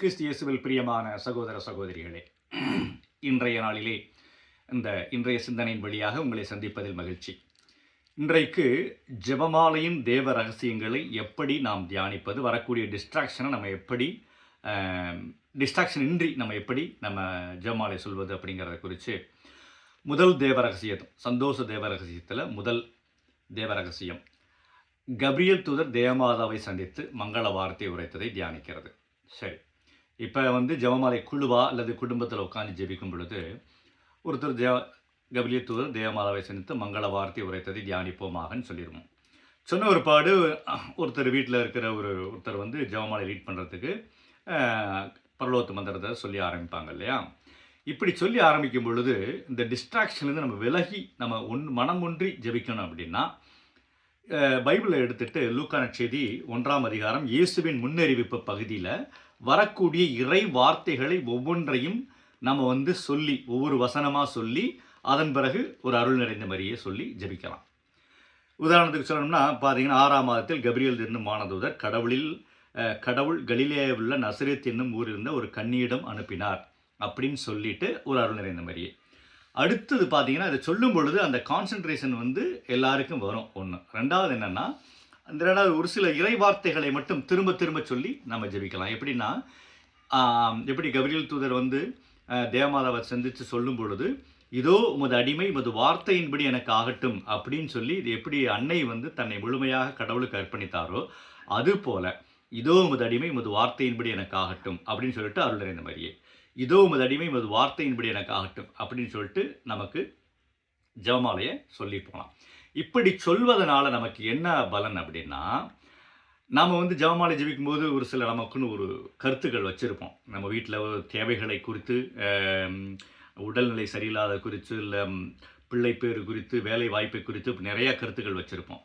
கிறிஸ்தியேசுவில் பிரியமான சகோதர சகோதரிகளே இன்றைய நாளிலே இந்த இன்றைய சிந்தனையின் வழியாக உங்களை சந்திப்பதில் மகிழ்ச்சி. இன்றைக்கு ஜெபமாலையின் தேவ ரகசியங்களை எப்படி நாம் தியானிப்பது வரக்கூடிய டிஸ்ட்ராக்ஷனை நம்ம எப்படி டிஸ்ட்ராக்ஷன் இன்றி நம்ம எப்படி நம்ம ஜெபமாலை சொல்வது அப்படிங்கிறத குறித்து முதல் தேவ ரகசியம் சந்தோஷ தேவ ரகசியத்தில் முதல் தேவ ரகசியம். கபிரியல் தூதர் தேவமாதாவை சந்தித்து மங்கள வார்த்தை உரைத்ததை தியானிக்கிறது. சரி. இப்போ வந்து ஜெபமாலை குழுவா அல்லது குடும்பத்தில் உட்காந்து ஜெபிக்கும் பொழுது ஒருத்தர் தேவ கபிலிய தேவமாதாவை சந்தித்து மங்கள வார்த்தை உரைத்ததை தியானிப்போமாகன்னு சொல்லிடுவோம் சொன்ன ஒரு பாடு ஒருத்தர் வீட்டில் இருக்கிற ஒரு ஒருத்தர் வந்து ஜெபமாலை ரீட் பண்ணுறதுக்கு பரலோத்து மந்திரத்தை சொல்லி ஆரம்பிப்பாங்க இல்லையா? இப்படி சொல்லி ஆரம்பிக்கும் பொழுது இந்த டிஸ்ட்ராக்ஷன்லேருந்து நம்ம விலகி நம்ம ஒன் மனம் ஒன்றி ஜெபிக்கணும் அப்படின்னா பைபிளை எடுத்துட்டு லூக்கான செய்தி ஒன்றாம் அதிகாரம் இயேசுவின் முன்னறிவிப்பு பகுதியில் வரக்கூடிய இறை வார்த்தைகளை ஒவ்வொன்றையும் நம்ம வந்து சொல்லி ஒவ்வொரு வசனமாக சொல்லி அதன் பிறகு ஒரு அருள் நிறைந்த மாதிரியே சொல்லி ஜபிக்கலாம். உதாரணத்துக்கு சொல்லணும்னா பார்த்தீங்கன்னா ஆறாம் மாதத்தில் கபிரியல் என்னும் மானதூதர் கடவுளில் கடவுள் கலிலேயுள்ள நசரேத் என்னும் ஊரில் இருந்த ஒரு கண்ணியிடம் அனுப்பினார் அப்படின்னு சொல்லிட்டு ஒரு அருள் நிறைந்த மாதிரியே. அடுத்தது பார்த்தீங்கன்னா இதை சொல்லும் பொழுது அந்த கான்சன்ட்ரேஷன் வந்து எல்லாருக்கும் வரும். ஒன்று ரெண்டாவது என்னென்னா அந்த ரெண்டாவது ஒரு சில இறை வார்த்தைகளை மட்டும் திரும்ப திரும்ப சொல்லி நம்ம ஜெபிக்கலாம். எப்படின்னா எப்படி கபிரியல் தூதர் வந்து தேவமாதாவை சந்தித்து சொல்லும் பொழுது இதோ உமது அடிமை உமது வார்த்தையின்படி எனக்கு ஆகட்டும் அப்படின்னு சொல்லி இது எப்படி அன்னை வந்து தன்னை முழுமையாக கடவுளுக்கு அர்ப்பணித்தாரோ அது போல இதோ உமது அடிமை உமது வார்த்தையின்படி எனக்கு ஆகட்டும் அப்படின்னு சொல்லிட்டு அருள் நிறைந்த மாதிரியே இதோ உமது அடிமை உமது வார்த்தையின்படி எனக்கு ஆகட்டும் அப்படின்னு சொல்லிட்டு நமக்கு ஜவமாலையை சொல்லி போகலாம் இப்படி சொல்வதனால நமக்கு என்ன பலன் அப்படின்னா நாம் வந்து ஜபமாலை ஜபிக்கும் போது ஒரு சில நமக்குன்னு ஒரு கருத்துக்கள் வச்சுருப்போம். நம்ம வீட்டில் தேவைகளை குறித்து உடல்நிலை சரியில்லாத குறித்து இல்லை பிள்ளை பேர் குறித்து வேலை வாய்ப்பை குறித்து நிறையா கருத்துக்கள் வச்சுருப்போம்.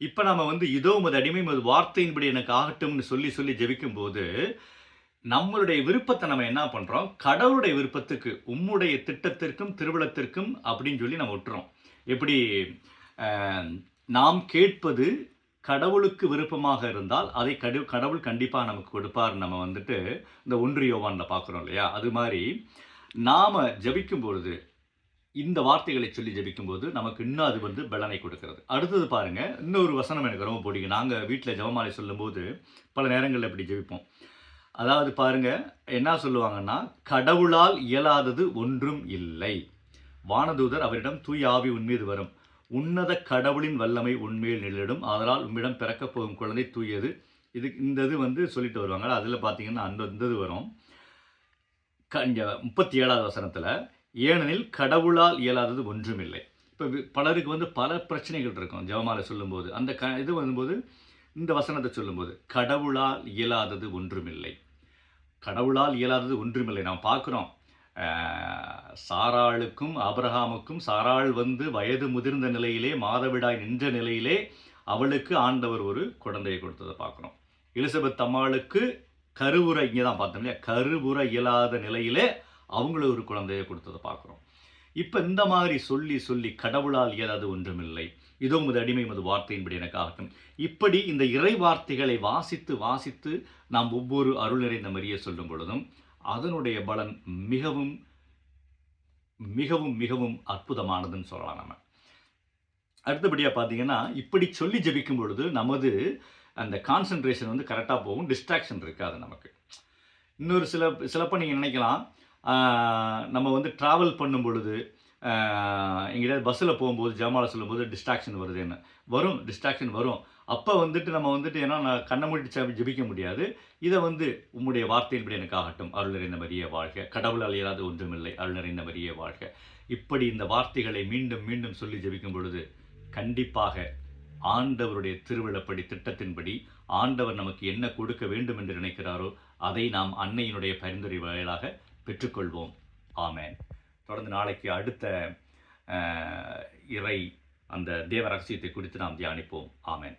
இப்போ நாம் வந்து இதோ உமது அடிமை மது வார்த்தையின்படி எனக்கு ஆகட்டும்னு சொல்லி சொல்லி ஜபிக்கும்போது நம்மளுடைய விருப்பத்தை நம்ம என்ன பண்ணுறோம் கடவுளுடைய விருப்பத்துக்கு உம்முடைய திட்டத்திற்கும் திருவிழத்திற்கும் அப்படின்னு சொல்லி நம்ம விட்டுறோம் எப்படி? நாம் கேட்பது கடவுளுக்கு விருப்பமாக இருந்தால் அதை கடு கடவுள் கண்டிப்பாக நமக்கு கொடுப்பார். நம்ம வந்துட்டு இந்த ஒன்று யோவானில் பார்க்குறோம் இல்லையா? அது மாதிரி நாம் ஜபிக்கும் பொழுது இந்த வார்த்தைகளை சொல்லி ஜபிக்கும்போது நமக்கு இன்னும் அது வந்து பலனை கொடுக்கறது. அடுத்தது பாருங்கள் இன்னொரு வசனம் எனக்கு ரொம்ப பிடிக்கும். நாங்கள் வீட்டில் ஜபமாலை சொல்லும்போது பல நேரங்களில் இப்படி ஜபிப்போம். அதாவது பாருங்க என்ன சொல்லுவாங்கன்னா கடவுளால் இயலாதது ஒன்றும் இல்லை. வானதூதர் அவரிடம் தூய் ஆவி உன்மீது வரும். உன்னத கடவுளின் வல்லமை உண்மையில் நிழலிடும். அதனால் உம்மிடம் பிறக்கப் போகும் குழந்தை தூயது. இது இந்த இது வந்து சொல்லிட்டு வருவாங்க. அதில் பார்த்தீங்கன்னா அந்த இந்த இது வரும். க இங்கே முப்பத்தி ஏழாவது வசனத்தில் ஏனெனில் கடவுளால் இயலாதது ஒன்றுமில்லை இப்போ பலருக்கு வந்து பல பிரச்சனைகள் இருக்கும் ஜெவமாலை சொல்லும்போது. அந்த க இது வரும்போது இந்த வசனத்தை சொல்லும்போது கடவுளால் இயலாதது ஒன்றுமில்லை கடவுளால் இயலாதது ஒன்றுமில்லை. நாம் பார்க்குறோம் சாராளுக்கும் அபரஹாமுக்கும் சாராள் வந்து வயது முதிர்ந்த நிலையிலே மாதவிடாய் நின்ற நிலையிலே அவளுக்கு ஆண்டவர் ஒரு குழந்தையை கொடுத்ததை பார்க்குறோம். எலிசபெத் அம்மாளுக்கு கருவுரை இங்கே தான் பார்த்தோம் இல்லையா? கருவுரை இயலாத நிலையிலே அவங்களுக்கு ஒரு குழந்தையை கொடுத்ததை பார்க்குறோம். இப்போ இந்த மாதிரி சொல்லி சொல்லி கடவுளால் இயலாது ஒன்றுமில்லை. இதோ உமது அடிமை உமது வார்த்தையின்படி எனக்கு ஆகட்டும். இப்படி இந்த இறை வார்த்தைகளை வாசித்து வாசித்து நாம் ஒவ்வொரு அருள் நிறைந்த மரியை சொல்லும் பொழுதும் அதனுடைய பலன் மிகவும் மிகவும் மிகவும் அற்புதமானதுன்னு சொல்லலாம் நம்ம. அடுத்தபடியாக பார்த்தீங்கன்னா இப்படி சொல்லி ஜபிக்கும் பொழுது நமது அந்த கான்சன்ட்ரேஷன் வந்து கரெக்டாக போகும் டிஸ்ட்ராக்ஷன் இருக்காது நமக்கு. இன்னொரு சில சிலப்போ நீங்கள் நினைக்கலாம் நம்ம வந்து ட்ராவல் பண்ணும் பொழுது எங்கேயாவது பஸ்ஸில் போகும்போது ஜமால சொல்லும்போது டிஸ்ட்ராக்ஷன் என்ன வரும் டிஸ்ட்ராக்ஷன் வரும். அப்போ வந்துட்டு நம்ம வந்துட்டு ஏன்னா நான் கண்ணை மூடி ஜபிக்க முடியாது. இதை வந்து உம்முடைய வார்த்தையின்படி எனக்கு ஆகட்டும். அருள் நிறைந்த மரிய வாழ்க. கடவுள் அழியாத ஒன்றுமில்லை. அருள் நிறைந்த மரிய வாழ்க. இப்படி இந்த வார்த்தைகளை மீண்டும் மீண்டும் சொல்லி ஜபிக்கும் பொழுது கண்டிப்பாக ஆண்டவருடைய திருவிழப்படி திட்டத்தின்படி ஆண்டவர் நமக்கு என்ன கொடுக்க வேண்டும் என்று நினைக்கிறாரோ அதை நாம் அன்னையினுடைய பரிந்துரை வாயிலாக பெற்றுக்கொள்வோம். ஆமேன். தொடர்ந்து நாளைக்கு அடுத்த இறை அந்த தேவ ரகசியத்தை குறித்து நாம் தியானிப்போம். ஆமேன்.